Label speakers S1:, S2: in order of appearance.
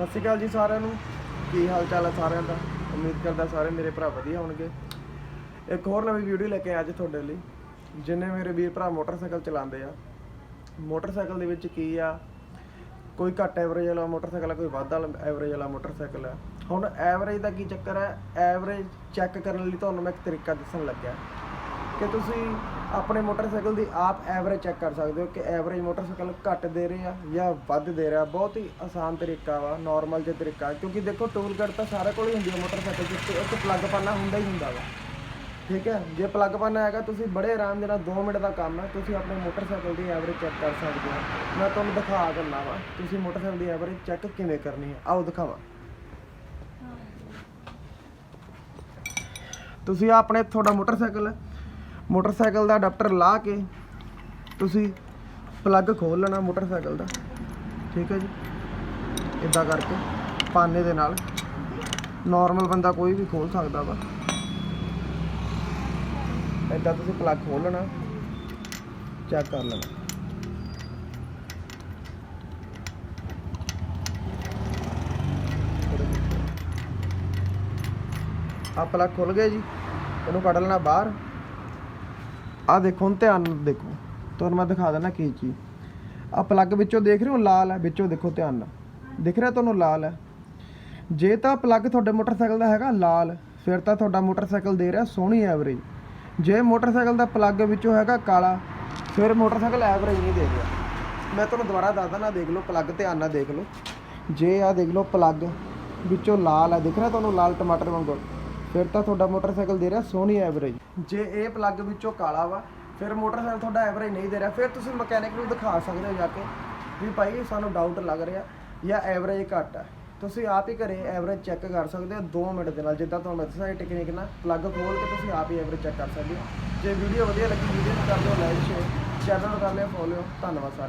S1: ਸਤਿ ਸ਼੍ਰੀ ਅਕਾਲ ਜੀ ਸਾਰਿਆਂ ਨੂੰ। ਕੀ ਹਾਲ ਚਾਲ ਹੈ ਸਾਰਿਆਂ ਦਾ? ਉਮੀਦ ਕਰਦਾ ਸਾਰੇ ਮੇਰੇ ਭਰਾ ਵਧੀਆ ਹੋਣਗੇ। ਇੱਕ ਹੋਰ ਨਵੀਂ ਵੀਡੀਓ ਲੈ ਕੇ ਆਇਆ ਅੱਜ ਤੁਹਾਡੇ ਲਈ, ਜਿੰਨੇ ਮੇਰੇ ਵੀਰ ਭਰਾ ਮੋਟਰਸਾਈਕਲ ਚਲਾਉਂਦੇ ਆ। ਮੋਟਰਸਾਈਕਲ ਦੇ ਵਿੱਚ ਕੀ ਆ, ਕੋਈ ਘੱਟ ਐਵਰੇਜ ਵਾਲਾ ਮੋਟਰਸਾਈਕਲ ਆ, ਕੋਈ ਵੱਧ ਐਵਰੇਜ ਵਾਲਾ ਮੋਟਰਸਾਈਕਲ ਆ। ਹੁਣ ਐਵਰੇਜ ਦਾ ਕੀ ਚੱਕਰ ਹੈ ਐਵਰੇਜ ਚੈੱਕ ਕਰਨ ਲਈ ਤੁਹਾਨੂੰ ਮੈਂ ਇੱਕ ਤਰੀਕਾ ਦੱਸਣ ਲੱਗਿਆ। ਕਿ ਤੁਸੀਂ ਆਪਣੇ ਮੋਟਰਸਾਈਕਲ ਦੀ ਆਪ ਐਵਰੇਜ ਚੈੱਕ ਕਰ ਸਕਦੇ ਹੋ ਕਿ ਐਵਰੇਜ ਮੋਟਰਸਾਈਕਲ ਘੱਟ ਦੇ ਰਿਹਾ ਜਾਂ ਵੱਧ ਦੇ ਰਿਹਾ। ਬਹੁਤ ਹੀ ਆਸਾਨ ਤਰੀਕਾ ਵਾ ਨਾਰਮਲ ਜਿਹਾ ਤਰੀਕਾ। ਕਿਉਂਕਿ ਦੇਖੋ ਟੂਲ ਕਿਟ ਤਾਂ ਸਾਰੇ ਕੋਲ ਹੀ ਹੁੰਦੀ ਹੈ ਮੋਟਰਸਾਈਕਲ ਦੇ ਉੱਤੇ ਇੱਕ ਪਲੱਗ ਪਾਣਾ ਹੁੰਦਾ ਹੀ ਹੁੰਦਾ ਵਾ। ਠੀਕ ਹੈ? ਜੇ ਪਲੱਗ ਪਾਣਾ ਹੈਗਾ ਤੁਸੀਂ ਬੜੇ ਆਰਾਮ ਦੇ ਨਾਲ 2 ਮਿੰਟ ਦਾ ਕੰਮ ਹੈ ਤੁਸੀਂ ਆਪਣੇ ਮੋਟਰਸਾਈਕਲ ਦੀ ਐਵਰੇਜ ਚੈੱਕ ਕਰ ਸਕਦੇ ਹੋ। ਮੈਂ ਤੁਹਾਨੂੰ ਦਿਖਾ ਦਿੰਦਾ ਵਾ ਤੁਸੀਂ ਮੋਟਰਸਾਈਕਲ ਦੀ ਐਵਰੇਜ ਚੈੱਕ ਕਿਵੇਂ ਕਰਨੀ ਹੈ। ਆਓ ਦਿਖਾਵਾਂ। ਤੁਸੀਂ ਆਪਣੇ ਤੁਹਾਡਾ ਮੋਟਰਸਾਈਕਲ ਮੋਟਰਸਾਈਕਲ ਦਾ ਅਡਾਪਟਰ ਲਾ ਕੇ ਤੁਸੀਂ ਪਲੱਗ ਖੋਲ ਲੈਣਾ ਮੋਟਰਸਾਈਕਲ ਦਾ। ਠੀਕ ਹੈ ਜੀ? ਇਦਾਂ ਕਰਕੇ ਪਾਨੇ ਦੇ ਨਾਲ ਨਾਰਮਲ ਬੰਦਾ ਕੋਈ ਵੀ ਖੋਲ ਸਕਦਾ ਵਾ। ਇਦਾਂ ਤੁਸੀਂ ਪਲੱਗ ਖੋਲ ਲੈਣਾ ਚੈੱਕ ਕਰ ਲੈਣਾ। ਆ ਪਲੱਗ ਖੁੱਲ ਗਿਆ ਜੀ, ਇਹਨੂੰ ਕੱਢ ਲੈਣਾ ਬਾਹਰ। ਆ ਦੇਖੋ, ਹੁਣ ਧਿਆਨ ਨਾਲ ਦੇਖੋ। ਤੁਹਾਨੂੰ ਮੈਂ ਦਿਖਾ ਦਿੰਦਾ ਕੀ ਚੀਜ਼। ਆ ਪਲੱਗ ਵਿੱਚੋਂ ਦੇਖ ਰਹੇ ਹੋ? ਲਾਲ ਹੈ, ਵਿੱਚੋਂ ਦੇਖੋ ਧਿਆਨ ਨਾਲ। ਦਿਖ ਰਿਹਾ ਤੁਹਾਨੂੰ ਲਾਲ ਹੈ? ਜੇ ਤਾਂ ਪਲੱਗ ਤੁਹਾਡੇ ਮੋਟਰਸਾਈਕਲ ਦਾ ਹੈਗਾ ਲਾਲ, ਫਿਰ ਤਾਂ ਤੁਹਾਡਾ ਮੋਟਰਸਾਈਕਲ ਦੇ ਰਿਹਾ ਸੋਹਣੀ ਐਵਰੇਜ ਜੇ ਮੋਟਰਸਾਈਕਲ ਦਾ ਪਲੱਗ ਵਿੱਚੋਂ ਹੈਗਾ ਕਾਲਾ, ਫਿਰ ਮੋਟਰਸਾਈਕਲ ਐਵਰੇਜ ਨਹੀਂ ਦੇ ਰਿਹਾ। ਮੈਂ ਤੁਹਾਨੂੰ ਦੁਬਾਰਾ ਦੱਸ ਦਿੰਦਾ, ਦੇਖ ਲਓ ਪਲੱਗ ਧਿਆਨ ਨਾਲ ਦੇਖ ਲਓ। ਜੇ ਆ ਦੇਖ ਲਓ ਪਲੱਗ ਵਿੱਚੋਂ ਲਾਲ ਹੈ, ਦਿਖ ਰਿਹਾ ਤੁਹਾਨੂੰ ਲਾਲ ਟਮਾਟਰ ਵਾਂਗੂ? ਫਿਰ ਤਾਂ ਤੁਹਾਡਾ ਮੋਟਰਸਾਈਕਲ ਦੇ ਰਿਹਾ ਸੋਹਣੀ ਐਵਰੇਜ ਜੇ ਇਹ ਪਲੱਗ ਵਿੱਚੋਂ ਕਾਲਾ ਵਾ, ਫਿਰ ਮੋਟਰਸਾਈਕਲ ਤੁਹਾਡਾ ਐਵਰੇਜ ਨਹੀਂ ਦੇ ਰਿਹਾ। ਫਿਰ ਤੁਸੀਂ ਮਕੈਨਿਕ ਨੂੰ ਦਿਖਾ ਸਕਦੇ ਹੋ ਜਾ ਕੇ ਵੀ ਭਾਈ ਸਾਨੂੰ ਡਾਊਟ ਲੱਗ ਰਿਹਾ ਜਾਂ ਐਵਰੇਜ ਘੱਟ ਹੈ ਤੁਸੀਂ ਆਪ ਹੀ ਘਰੇ ਐਵਰੇਜ ਚੈੱਕ ਕਰ ਸਕਦੇ ਹੋ 2 ਮਿੰਟ ਦੇ ਨਾਲ। ਜਿੱਦਾਂ ਤੁਹਾਨੂੰ ਮੈਂ ਦੱਸਿਆ ਇਹ ਟੈਕਨੀਕ ਨਾਲ ਪਲੱਗ ਖੋਲ ਕੇ ਤੁਸੀਂ ਆਪ ਹੀ ਐਵਰੇਜ ਚੈੱਕ ਕਰ ਸਕਦੇ ਹੋ। ਜੇ ਵੀਡੀਓ ਵਧੀਆ ਲੱਗੀ ਵੀਡੀਓ ਨੂੰ ਕਰ ਦਿਓ ਲਾਈਕ ਸ਼ੇਅਰ ਚੈਨਲ ਨੂੰ ਕਰ ਲਿਓ ਫੋਲੋ ਧੰਨਵਾਦ ਸਾਰੇ।